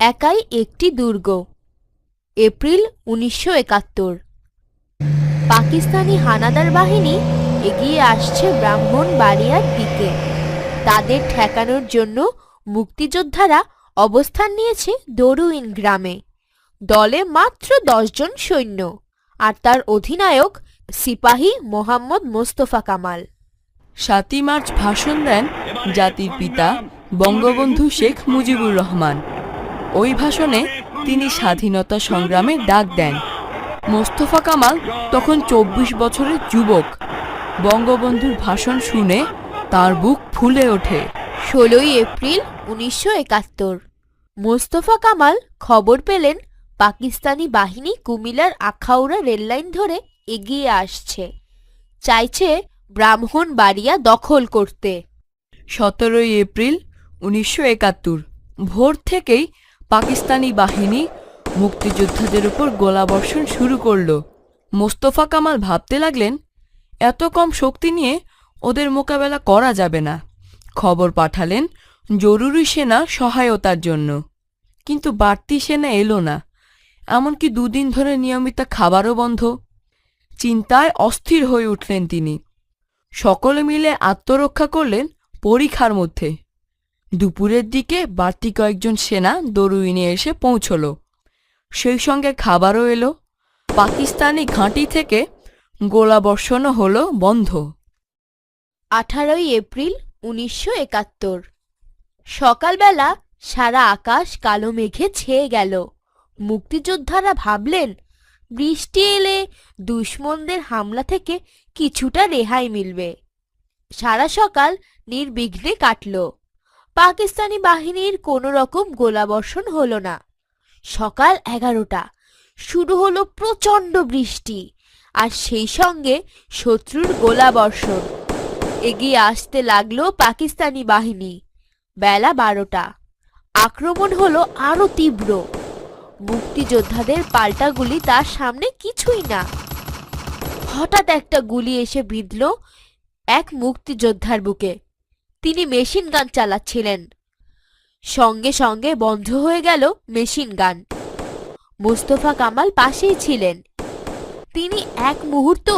একাই একটি দুর্গ। এপ্রিল উনিশশো একাত্তর। পাকিস্তানি হানাদার বাহিনী এগিয়ে আসছে ব্রাহ্মণ ব্রাহ্মণবাড়িয়ার দিকে। তাদের ঠেকানোর জন্য মুক্তিযোদ্ধারা অবস্থান নিয়েছে দরুইন গ্রামে। দলে মাত্র দশজন সৈন্য আর তার অধিনায়ক সিপাহী মোহাম্মদ মোস্তফা কামাল। সাতই মার্চ ভাষণ দেন জাতির পিতা বঙ্গবন্ধু শেখ মুজিবুর রহমান। ওই ভাষণে তিনি স্বাধীনতা সংগ্রামের ডাক দেন। মোস্তফা কামাল তখন চব্বিশ বছরের যুবক। বঙ্গবন্ধুর ভাষণ শুনে তার বুক ফুলে ওঠে। ষোলোই এপ্রিল উনিশশো একাত্তর। মোস্তফা কামাল খবর পেলেন পাকিস্তানি বাহিনী কুমিল্লার আখাউড়া রেললাইন ধরে এগিয়ে আসছে। চাইছে ব্রাহ্মণবাড়িয়া দখল করতে। সতেরোই এপ্রিল উনিশশো একাত্তর। ভোর থেকেই পাকিস্তানি বাহিনী মুক্তিযোদ্ধাদের উপর গোলাবর্ষণ শুরু করল। মোস্তফা কামাল ভাবতে লাগলেন, এত কম শক্তি নিয়ে ওদের মোকাবেলা করা যাবে না। খবর পাঠালেন, জরুরি সেনা সহায়তার জন্য। কিন্তু বাড়তি সেনা এলো না। এমনকি দুদিন ধরে নিয়মিত খাবারও বন্ধ। চিন্তায় অস্থির হয়ে উঠলেন তিনি। সকলে মিলে আত্মরক্ষা করলেন পরীক্ষার মধ্যে। দুপুরের দিকে বাড়তি কয়েকজন সেনা দরুইনে এসে পৌঁছল। সেই সঙ্গে খাবারও এলো। পাকিস্তানি ঘাঁটি থেকে গোলাবর্ষণও হলো বন্ধ। আঠারোই এপ্রিল উনিশশো একাত্তর। সকালবেলা সারা আকাশ কালো মেঘে ছেয়ে গেল। মুক্তিযোদ্ধারা ভাবলেন, বৃষ্টি এলে দুশ্মনদের হামলা থেকে কিছুটা রেহাই মিলবে। সারা সকাল নির্বিঘ্নে কাটল। পাকিস্তানি বাহিনীর কোনো রকম গোলাবর্ষণ হলো না। সকাল এগারোটা, শুরু হলো প্রচণ্ড বৃষ্টি আর সেই সঙ্গে শত্রুর গোলাবর্ষণ। এগিয়ে আসতে লাগল পাকিস্তানি বাহিনী। বেলা বারোটা, আক্রমণ হলো আরও তীব্র। মুক্তিযোদ্ধাদের পাল্টা গুলি তার সামনে কিছুই না। হঠাৎ একটা গুলি এসে বিঁধল এক মুক্তিযোদ্ধার বুকে। তিনি মেশিন গান চালাচ্ছিলেন। সঙ্গে সঙ্গে বন্ধ হয়ে গেল মেশিন গান। মোস্তফা কামাল পাশেই ছিলেন। তিনি এক মুহূর্ত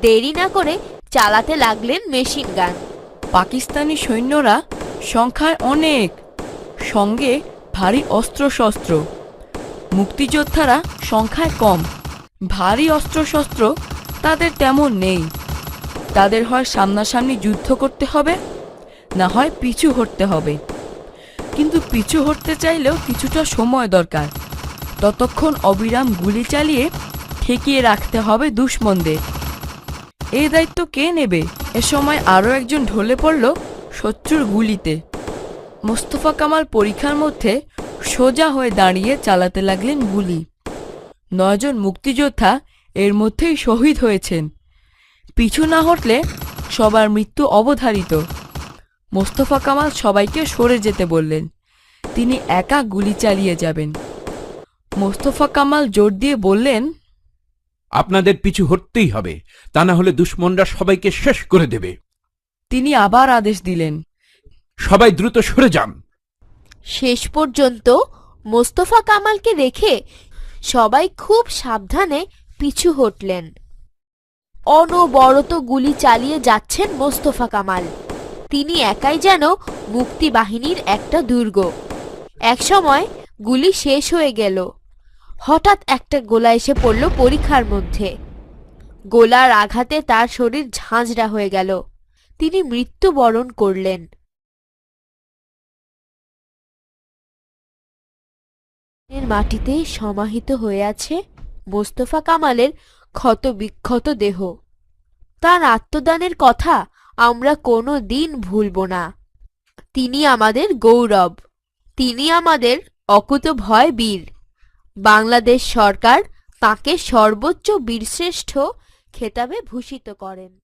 দেরি না করে চালাতে লাগলেন মেশিন গান। পাকিস্তানি সৈন্যরা সংখ্যায় অনেক, সঙ্গে ভারী অস্ত্রশস্ত্র। মুক্তিযোদ্ধারা সংখ্যায় কম, ভারী অস্ত্রশস্ত্র তাদের তেমন নেই। তাদের হয় সামনাসামনি যুদ্ধ করতে হবে না হয় পিছু হটতে হবে। কিন্তু পিছু হটতে চাইলেও কিছুটা সময় দরকার। ততক্ষণ অবিরাম গুলি চালিয়ে ঠেকিয়ে রাখতে হবে দুশ্মনদের। এই দায়িত্ব কে নেবে? এ সময় আরও একজন ঢলে পড়ল শত্রুর গুলিতে। মোস্তফা কামাল পরীক্ষার মধ্যে সোজা হয়ে দাঁড়িয়ে চালাতে লাগলেন গুলি। নয়জন মুক্তিযোদ্ধা এর মধ্যেই শহীদ হয়েছেন। পিছু না হটলে সবার মৃত্যু অবধারিত। মোস্তফা কামাল সবাইকে সরে যেতে বললেন। তিনি একা গুলি চালিয়ে যাবেন। মোস্তফা কামাল জোর দিয়ে বললেন আপনাদের পিছু হটতেই হবে তা না হলে দুশ্মনরা সবাইকে শেষ করে দেবে। তিনি আবার আদেশ দিলেন। সবাই দ্রুত সরে যান। শেষ পর্যন্ত মোস্তফা কামালকে রেখে সবাই খুব সাবধানে পিছু হটলেন। অনবরত গুলি চালিয়ে যাচ্ছেন মোস্তফা কামাল। তিনি একাই যেন মুক্তি বাহিনীর একটা দুর্গ। একসময় গুলি শেষ হয়ে গেল। হঠাৎ একটা গোলা এসে পড়ল পরীক্ষার মধ্যে। গোলার আঘাতে তার শরীর ঝাঁঝরা হয়ে গেল। তিনি মৃত্যুবরণ করলেন। এর মাটিতে সমাহিত হয়ে আছে মোস্তফা কামালের ক্ষত বিক্ষত দেহ। তার আত্মদানের কথা আমরা কোনো দিন ভুলব না। তিনি আমাদের গৌরব। তিনি আমাদের অকুতভয় বীর। বাংলাদেশ সরকার তাকে সর্বোচ্চ বীরশ্রেষ্ঠ খেতাবে ভূষিত করেন।